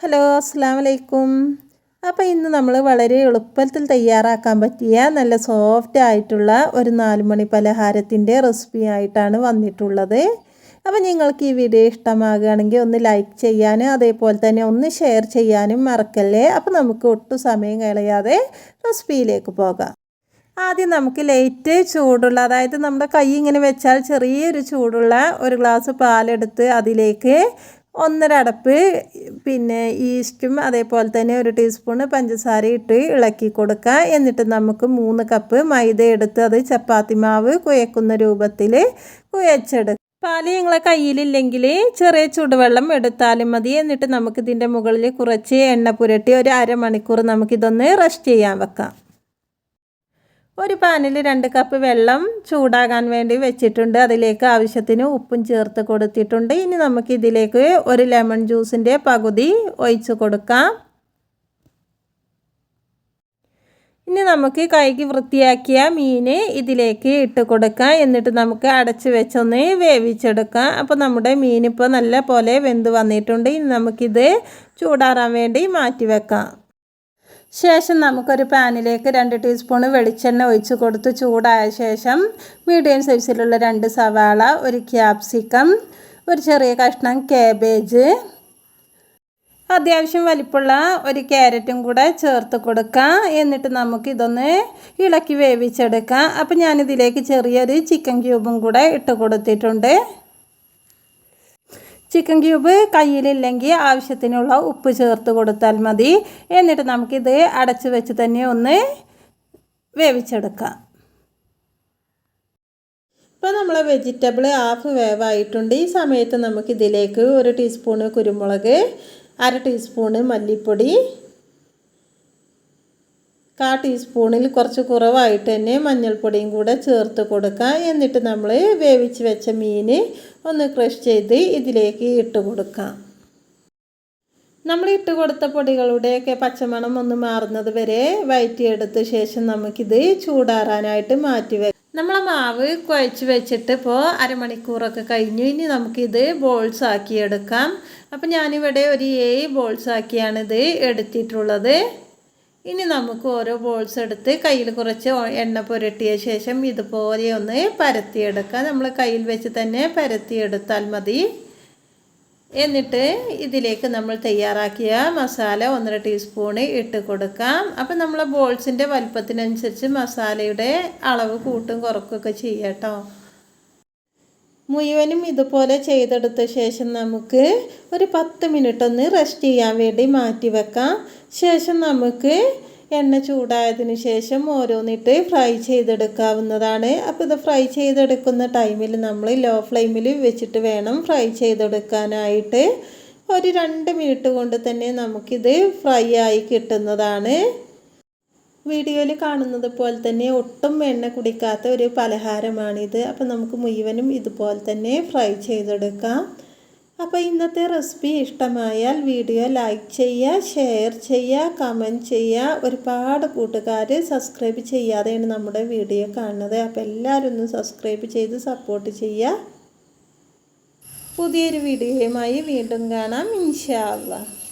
Hello അസ്സാം വലൈക്കും അപ്പോൾ ഇന്ന് നമ്മൾ വളരെ എളുപ്പത്തിൽ തയ്യാറാക്കാൻ പറ്റിയ നല്ല സോഫ്റ്റ് ആയിട്ടുള്ള ഒരു നാലുമണി പലഹാരത്തിന്റെ റെസിപ്പി ആയിട്ടാണ് വന്നിട്ടുള്ളത്. അപ്പോൾ നിങ്ങൾക്ക് ഈ വീഡിയോ ഇഷ്ടമാകുകയാണെങ്കിൽ ഒന്ന് ലൈക്ക് ചെയ്യാനും അതേപോലെ തന്നെ ഒന്ന് ഷെയർ ചെയ്യാനും മറക്കല്ലേ? അപ്പോൾ നമുക്ക് ഒട്ടും സമയം കളയാതെ റെസിപ്പിയിലേക്ക് പോകാം. ആദ്യം നമുക്ക് ലൈറ്റ് ചൂടുള്ള അതായത് നമ്മുടെ കൈ ഇങ്ങനെ വെച്ചാൽ ചെറിയൊരു ചൂടുള്ള ഒരു ഗ്ലാസ് പാലെടുത്ത് അതിലേക്ക് ഒന്നര അടപ്പ് പിന്നെ ഈസ്റ്റും അതേപോലെ തന്നെ ഒരു ടീസ്പൂൺ പഞ്ചസാര ഇട്ട് ഇളക്കി കൊടുക്കുക എന്നിട്ട് നമുക്ക് മൂന്ന് കപ്പ് മൈദ എടുത്ത് അത് ചപ്പാത്തി മാവ് കുഴക്കുന്ന രൂപത്തിൽ കുഴച്ചെടുക്കുക പാൽ നിങ്ങളെ കയ്യിലില്ലെങ്കിൽ ചെറിയ ചൂടുവെള്ളം എടുത്താലും മതി. എന്നിട്ട് നമുക്കിതിന്റെ മുകളിൽ കുറച്ച് എണ്ണ പുരട്ടി ഒരു അരമണിക്കൂർ നമുക്കിതൊന്ന് റെസ്റ്റ് ചെയ്യാൻ വെക്കാം. ഒരു പാനിൽ രണ്ട് കപ്പ് വെള്ളം ചൂടാകാൻ വേണ്ടി വെച്ചിട്ടുണ്ട്. അതിലേക്ക് ആവശ്യത്തിന് ഉപ്പും ചേർത്ത് കൊടുത്തിട്ടുണ്ട്. ഇനി നമുക്ക് ഇതിലേക്ക് ഒരു ലെമൺ ജ്യൂസിന്റെ പകുതി ഒഴിച്ചു കൊടുക്കാം. ഇനി നമുക്ക് കൈക്ക് വൃത്തിയാക്കിയ മീൻ ഇതിലേക്ക് ഇട്ട് കൊടുക്കാം. എന്നിട്ട് നമുക്ക് അടച്ച് വെച്ചൊന്ന് വേവിച്ചെടുക്കാം. അപ്പോൾ നമ്മുടെ മീൻ ഇപ്പോൾ നല്ല പോലെ വെന്ത് വന്നിട്ടുണ്ട്. ഇനി നമുക്കിത് ചൂടാറാൻ വേണ്ടി മാറ്റി വെക്കാം. ശേഷം നമുക്കൊരു പാനിലേക്ക് രണ്ട് ടീസ്പൂൺ വെളിച്ചെണ്ണ ഒഴിച്ച് കൊടുത്ത് ചൂടായ ശേഷം മീഡിയം സൈസിലുള്ള രണ്ട് സവാള ഒരു ക്യാപ്സിക്കം ഒരു ചെറിയ കഷ്ണം കാബേജ് അത്യാവശ്യം വലിപ്പുള്ള ഒരു ക്യാരറ്റും കൂടെ ചേർത്ത് കൊടുക്കാം. എന്നിട്ട് നമുക്ക് ഇതൊന്ന് ഇളക്കി വേവിച്ചെടുക്കാം. അപ്പം ഞാനിതിലേക്ക് ചെറിയൊരു ചിക്കൻ ക്യൂബും കൂടെ ഇട്ട് കൊടുത്തിട്ടുണ്ട്. ചിക്കൻ ക്യൂബ് കയ്യിലില്ലെങ്കിൽ ആവശ്യത്തിനുള്ള ഉപ്പ് ചേർത്ത് കൊടുത്താൽ മതി. എന്നിട്ട് നമുക്കിത് അടച്ച് വെച്ച് തന്നെ ഒന്ന് വേവിച്ചെടുക്കാം. ഇപ്പോൾ നമ്മളെ വെജിറ്റബിൾ ഹാഫ് വേവായിട്ടുണ്ട്. ഈ സമയത്ത് നമുക്കിതിലേക്ക് ഒരു ടീസ്പൂണ് കുരുമുളക് അര ടീസ്പൂണ് മല്ലിപ്പൊടി കാ ടീസ്പൂണിൽ കുറച്ച് കുറവായിട്ട് തന്നെ മഞ്ഞൾപ്പൊടിയും കൂടെ ചേർത്ത് കൊടുക്കുക എന്നിട്ട് നമ്മൾ വേവിച്ച് വെച്ച മീൻ ഒന്ന് ക്രഷ് ചെയ്ത് ഇതിലേക്ക് ഇട്ട് കൊടുക്കാം. നമ്മൾ ഇട്ട് കൊടുത്ത പൊടികളുടെയൊക്കെ പച്ചമണം ഒന്ന് മാറുന്നത് വരെ വയറ്റിയെടുത്ത ശേഷം നമുക്കിത് ചൂടാറാനായിട്ട് മാറ്റി വെക്കാം നമ്മളെ മാവ് കുഴച്ച് വെച്ചിട്ട് ഇപ്പോൾ അരമണിക്കൂറൊക്കെ കഴിഞ്ഞു. ഇനി നമുക്കിത് ബോൾസ് ആക്കി എടുക്കാം അപ്പം ഞാനിവിടെ ഒരു ഏഴ് ബോൾസ് ആക്കിയാണിത് എടുത്തിട്ടുള്ളത്. ഇനി നമുക്ക് ഓരോ ബോൾസ് എടുത്ത് കയ്യിൽ കുറച്ച് എണ്ണ പുരട്ടിയ ശേഷം ഇതുപോലെ ഒന്ന് പരത്തിയെടുക്കാം. നമ്മൾ കയ്യിൽ വെച്ച് തന്നെ പരത്തിയെടുത്താൽ മതി. എന്നിട്ട് ഇതിലേക്ക് നമ്മൾ തയ്യാറാക്കിയ മസാല ഒന്നര ടീസ്പൂൺ ഇട്ട് കൊടുക്കാം. അപ്പം നമ്മൾ ബോൾസിന്റെ വലുപ്പത്തിനനുസരിച്ച് മസാലയുടെ അളവ് കൂട്ടും കുറക്കുകയൊക്കെ ചെയ്യാം കേട്ടോ മുഴുവനും ഇതുപോലെ ചെയ്തെടുത്ത ശേഷം നമുക്ക് ഒരു പത്ത് മിനിറ്റ് ഒന്ന് റെസ്റ്റ് ചെയ്യാൻ വേണ്ടി മാറ്റി വെക്കാം. ശേഷം നമുക്ക് എണ്ണ ചൂടായതിനു ശേഷം ഓരോന്നിട്ട് ഫ്രൈ ചെയ്തെടുക്കാവുന്നതാണ്. അപ്പോൾ ഇത് ഫ്രൈ ചെയ്തെടുക്കുന്ന ടൈമിൽ നമ്മൾ ലോ ഫ്ലെയിമിൽ വെച്ചിട്ട് വേണം ഫ്രൈ ചെയ്തെടുക്കാനായിട്ട്. ഒരു രണ്ട് മിനിറ്റ് കൊണ്ട് തന്നെ നമുക്കിത് ഫ്രൈ ആയി കിട്ടുന്നതാണ്. വീഡിയോയിൽ കാണുന്നത് പോലെ തന്നെ ഒട്ടും എണ്ണ കുടിക്കാത്ത ഒരു പലഹാരമാണിത്. അപ്പോൾ നമുക്ക് മുഴുവനും ഇതുപോലെ തന്നെ ഫ്രൈ ചെയ്തെടുക്കാം. അപ്പോൾ ഇന്നത്തെ റെസിപ്പി ഇഷ്ടമായാൽ വീഡിയോ ലൈക്ക് ചെയ്യുക ഷെയർ ചെയ്യുക കമന്റ് ചെയ്യുക. ഒരുപാട് കൂട്ടുകാർ സബ്സ്ക്രൈബ് ചെയ്യാതെയാണ് നമ്മുടെ വീഡിയോ കാണുന്നത്. അപ്പോൾ എല്ലാവരും ഒന്ന് സബ്സ്ക്രൈബ് ചെയ്ത് സപ്പോർട്ട് ചെയ്യുക. പുതിയൊരു വീഡിയോയുമായി വീണ്ടും കാണാം. ഇൻഷാ അള്ളാഹ്